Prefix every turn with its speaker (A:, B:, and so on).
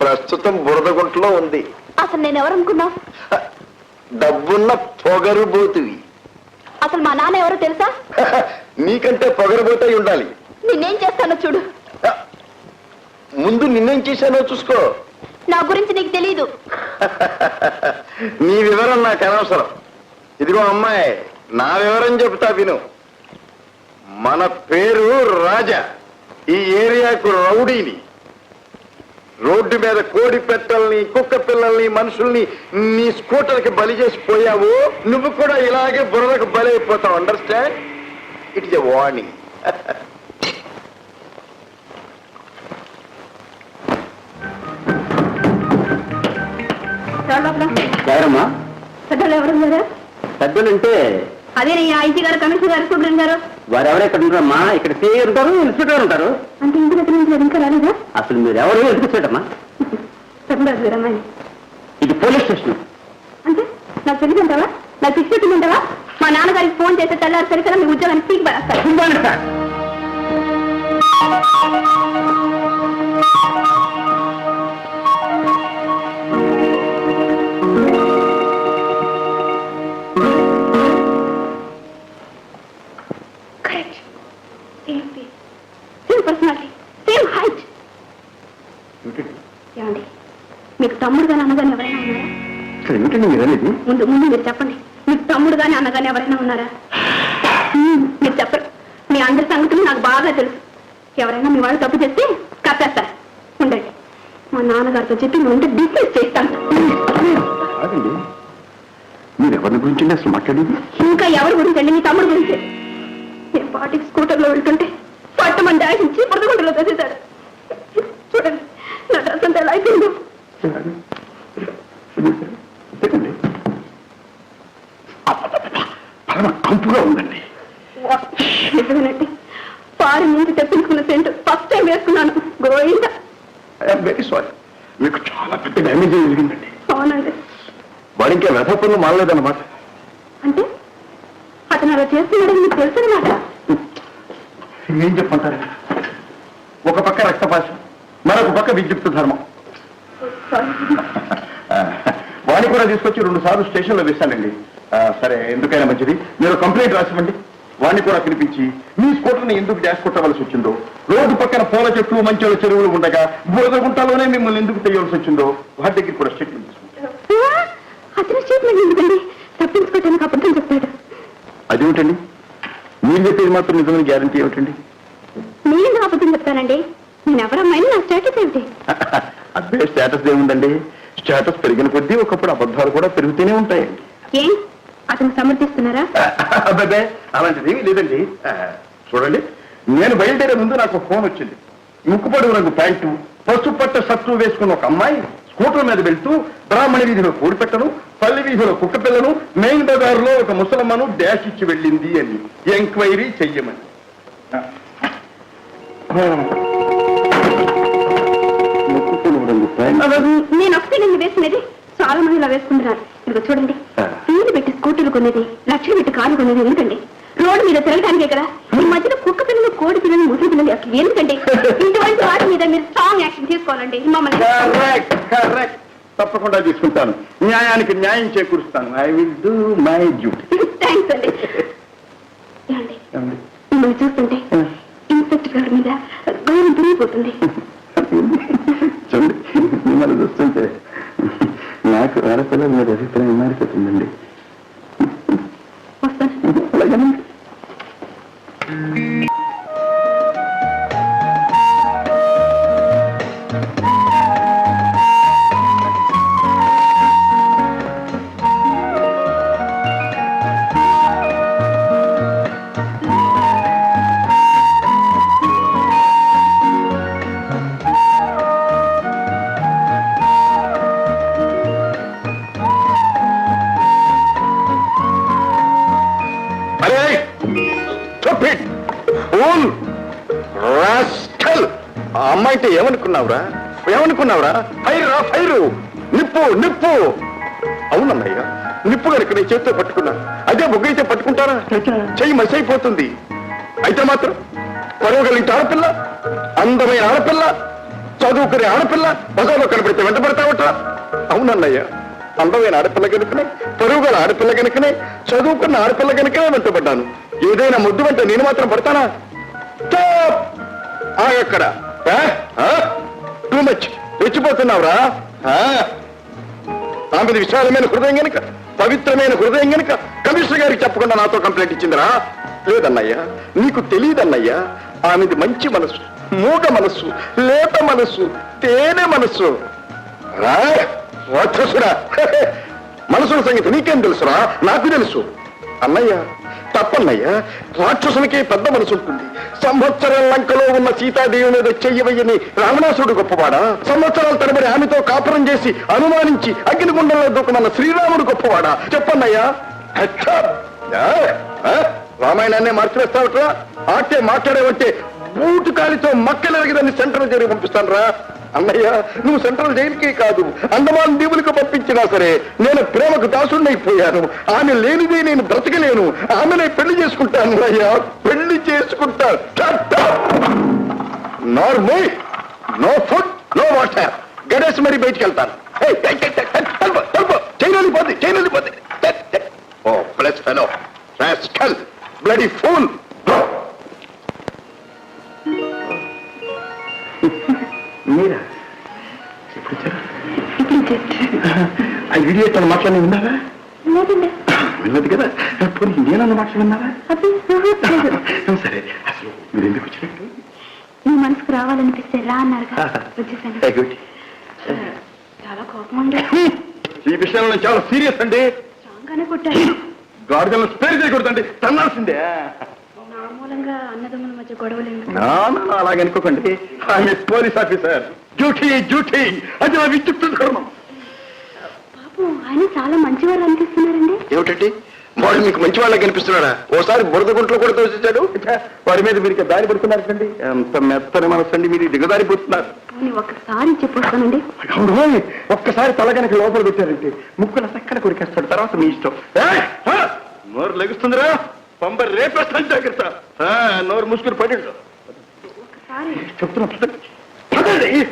A: ప్రస్తుతం బురదగుంటలో ఉంది.
B: అసలు నేను ఎవరనుకున్నావు
A: డబ్బున్న పొగరుబోతువి
B: అసలు మా నాన్న ఎవరో తెలుసా?
A: నీకంటే పొగరుబోతై ఉండాలి.
B: నిన్నేం చేస్తానో చూడు.
A: ముందు నిన్నేం చేశానో చూసుకో.
B: నా గురించి నీకు తెలీదు.
A: నీ వివరం నాకు అనవసరం. ఇదిగో అమ్మాయి నా వివరం చెబుతా విను. మన పేరు రాజా. ఈ ఏరియాకు రౌడీని. రోడ్డు మీద కోడి పెట్టల్ని కుక్క పిల్లల్ని మనుషుల్ని నీ స్కూటర్కి బలి చేసి పోయావు. నువ్వు కూడా ఇలాగే బుర్రకు బలైపోతావు. Understand it is a warning
C: ఎవరమ్మా?
B: పెద్దలు ఎవరున్నారా?
C: పెద్దలంటే
B: అదే నీ ఐజీ గారు కమిషనర్ గారు సూపరింట్ గారు.
C: వారు ఎవరు ఇక్కడ ఉంటారమ్మా ఇక్కడ సీ ఉంటారు ఇన్స్టిట్యూట్ ఉంటారు.
B: అంటే ఇంటి దగ్గర నుంచి ఇంకా రాలేదా?
C: అసలు మీరు ఎవరు
B: గారు అమ్మాయి
C: ఇది పోలీస్ స్టేషన్.
B: అంటే నాకు తెలియదంటావా? నాకు పిచ్చి పెట్టిందంటావా మా నాన్నగారికి ఫోన్ చేస్తే తెల్లారి సరికదా మీ ఉద్యోగాన్ని పీకి పడేస్తారు. ఏమండి మీకు తమ్ముడు కానీ అన్నగాని ఎవరైనా ఉన్నారా?
C: ఏమిటండి మీరు అనేది
B: ముందు ముందు మీరు చెప్పండి మీకు తమ్ముడు కానీ అన్నగాని ఎవరైనా ఉన్నారా? మీరు చెప్పరు. మీ అందరి సంగతులు నాకు బాగా తెలుసు. ఎవరైనా మీ వాళ్ళు తప్పు చేస్తే కప్పేస్తారు. ఉండండి. మా నాన్నగారితో చెప్పి ముందు డిస్మిస్ చేస్తాను.
C: కాదండి మీరు ఎవరి గురించి అసలు మాట్లాడేది?
B: ఇంకా ఎవరి గురించి అండి మీ తమ్ముడు గురించి? నేను పాటికి స్కూటర్లో వెళ్తుంటే పట్టమని డాష్ ఇచ్చి పురదగుంటలో తోసేశాడు. చూడండి అంతా ఎలా అయిపోయిందో?
C: పరమ కంపుగా ఉందండి.
B: నిజమేనండి. పారి నుంచి తెప్పించుకున్న సెంట్ ఫస్ట్ టైం వేసుకున్నాను. గోయింద
C: వెరీ సారీ. మీకు చాలా పెద్ద డ్యామేజ్ జరిగిందండి
B: అవునండి.
C: వాడు ఇంకా వ్యధ పనులు మానలేదన్నమాట
B: అంటే అతను అలా చేస్తున్నాడని మీకు తెలుసనమాట
C: ఏం చెప్పంటారు ఒక పక్క రక్తపాశ మరొక పక్క విద్యుక్త ధర్మం. వాడిని కూడా తీసుకొచ్చి రెండు సార్లు స్టేషన్లో వేశానండి. సరే ఎందుకైనా మంచిది. మీరు కంప్లైంట్ రాసివ్వండి. వాడిని కూడా పిలిపించి మీ స్కూటర్ని ఎందుకు డాష్ కొట్టవలసి వచ్చిందో? రోడ్డు పక్కన పూల చెట్లు మంచి చెరువులు ఉండగా బురద గుంటలోనే మిమ్మల్ని ఎందుకు తెయ్యవలసి వచ్చిందో? వాటి దగ్గర కూడా స్టేట్మెంట్ తీసుకుంటాం
B: అతని స్టేట్మెంట్ ఎందుకండి? తప్పించుకోవటానికి అబద్ధం చెప్పాడు.
C: అదేమిటండి? మీరు చెప్పేది మాత్రం నిజమైన గ్యారంటీ ఏమిటండి?
B: నేను అబద్ధం చెప్తానండి? నేను ఎవరమ్మాయిని నా స్టేటస్
C: ఏముందండి? స్టేటస్ పెరిగిన కొద్దీ ఒకప్పుడు అబద్ధాలు కూడా పెరుగుతూనే ఉంటాయండి
B: ఏం? అతను సమర్థిస్తున్నారా?
C: అబ్బాబే అలాంటిది లేదండి. చూడండి నేను బయలుదేరే ముందు నాకు ఫోన్ వచ్చింది. ముక్కుపొడి రంగు ప్యాంటు పసుపు పట్ట సత్తు వేసుకున్న ఒక అమ్మాయి స్కూటర్ మీద వెళ్తూ బ్రాహ్మణ వీధిలో కోడిపెట్టను పల్లి వీధిలో కుక్క పిల్లను మెయిన్ బజార్లో ఒక ముసలమ్మను డాష్ ఇచ్చి వెళ్ళింది అని ఎంక్వైరీ చెయ్యమని.
B: నేను ఒకటే నేను వేసుకునేది చాలా మంది ఇలా వేసుకుంటున్నారు. ఇదిగో చూడండి. ఫీజు పెట్టి స్కూటీలు కొనేది లక్షలు పెట్టి కారు కొనేది ఎందుకండి? రోడ్డు మీద తిరగడానికే కదా. ఈ మధ్యన కుక్క పిల్లలు కోడి పిల్లలు ముసలి పిల్లలు అసలు ఎందుకండి? ఇటువంటి వాటి మీద మీరు స్ట్రాంగ్ యాక్షన్ తీసుకోవాలండి. మమ్మల్ని
C: తప్పకుండా తీసుకుంటాను. న్యాయానికి న్యాయం చేకూరుస్తాను. I will do my duty
B: thanks అండి. మిమ్మల్ని చూస్తుంటే ఇన్స్పెక్టర్ గారి మీద గౌరవం పెరిగిపోతుంది
C: చూడండి మిమ్మల్ని చూస్తుంటే నాకు ఆడపిల్లల మీరు అభిప్రాయం మారిపోతుందండి
A: అమ్మాయి అంటే ఏమనుకున్నావురా? ఏమనుకున్నావురా? ఫైర్ రా ఫైరు! నిప్పు నిప్పు! అవునన్నయ్య నిప్పు కనుక నేను చేతితో పట్టుకున్నా. అదే బొగ్గైతే పట్టుకుంటారా? చెయ్యి మసైపోతుంది. అయితే మాత్రం పరవగలింటి ఆడపిల్ల అందమైన ఆడపిల్ల
C: చదువుకునే ఆడపిల్ల బజార్లో కనపడితే వెంట పడతావట అవునన్నయ్య అందమైన ఆడపిల్ల కనుకనే పరుగుల ఆడపిల్ల కనుకనే చదువుకున్న ఆడపిల్ల కనుకనే వెంటబడ్డాను ఏదైనా ముద్దు వెంట నేను మాత్రం పడతానా? స్టాప్! టూ మచ్ రెచ్చిపోతున్నావురా? ఆ? ఆమెది విశాలమైన హృదయం గనుక పవిత్రమైన హృదయం గనుక కమిషనర్ గారికి చెప్పకుండా నాతో కంప్లైంట్ ఇచ్చిందిరా? లేదన్నయ్యా నీకు తెలియదన్నయ్యా ఆమెది మంచి మనసు మూగ మనస్సు లేత మనస్సు తేనె మనస్సు రాక్షసురా మనసుల సంగతి నీకేం తెలుసురా? నాకు తెలుసు. అన్నయ్య తప్పన్నయ్యా? రాక్షసునికి పెద్ద మనసు ఉంటుంది. సంవత్సరం లంకలో ఉన్న సీతాదేవి మీద చెయ్యవయ్యని రావణాసుడు గొప్పవాడా? సంవత్సరాల తరబడి ఆమెతో కాపురం చేసి అనుమానించి అగ్నిగుండంలో దూకమన్న శ్రీరాముడు గొప్పవాడా? చెప్పన్నయ్యా? ఆ, రామాయణాన్నే మార్చివేస్తావట్రా? ఆటే మాట్లాడేవంటే బూటు కాలితో మక్కలెరగదని సెంట్రల్ జరిగి పంపిస్తాను రా అన్నయ్య నువ్వు సెంట్రల్ జైలుకే కాదు అండమాన్ దీవులకు పంపించినా సరే నేను ప్రేమకు దాసుడినైపోయాను ఆమె లేనిదే నేను బ్రతకలేను. ఆమెనే పెళ్ళి చేసుకుంటాను అన్నయ్య. పెళ్ళి చేసుకుంటాను normal no food no water Ganesh మరి బయటికి వెళ్తాను చైనా పోతే చైనా పోతే ఇడియట్ అన్న మాటలు విన్నారా విన్నది కదా. పోనీ నేనన్న మాటలు విన్నారా
B: అది.
C: సరే అసలు మీరు ఎందుకు వచ్చినట్టు
B: నీ మనసుకు రావాలనిపిస్తే రా అన్నారు వచ్చేసాను. చాలా కోపం ఉండే
C: ఈ విషయంలో చాలా సీరియస్ అండి.
B: స్ట్రాంగ్ గానే కొట్టారు.
C: గాడిదలను స్పేర్ చేయకూడదండి. తన్నాల్సిందే.
B: నా మూలంగా అన్నదమ్ముల మధ్య గొడవలు ఎందుకు?
C: నా నా, నా, అలాగే అనుకోకండి. ఆయన పోలీస్ ఆఫీసర్. Duty duty. అది నా విద్యుత్ ధర్మం.
B: ఆయన చాలా మంచివారు అనిపిస్తున్నారండి.
C: ఏమిటండి? వాడు మీకు మంచి వాళ్ళకి కనిపిస్తున్నాడా? ఓసారి బురద గుంట్లో కూడా తోసేశాడు? వాడి మీద మీరు దారి పడుతున్నారండి ఎంత మెత్తని మనసండి మీరు దిగదారిపోతున్నారు
B: పోనీ ఒక్కసారి చెప్పొస్తానండి.
C: ఒక్కసారి తల కనుక లోపల పెట్టారంటే ముక్కుల సక్కన కొరికేస్తాడు. తర్వాత మీ ఇష్టం. నోరు లెగుస్తుందిరా. పంప రేపేస్తాను జాగ్రత్త. నోరు ముసుగురు పడి
B: ఒకసారి
C: చెప్తున్నా పదండి.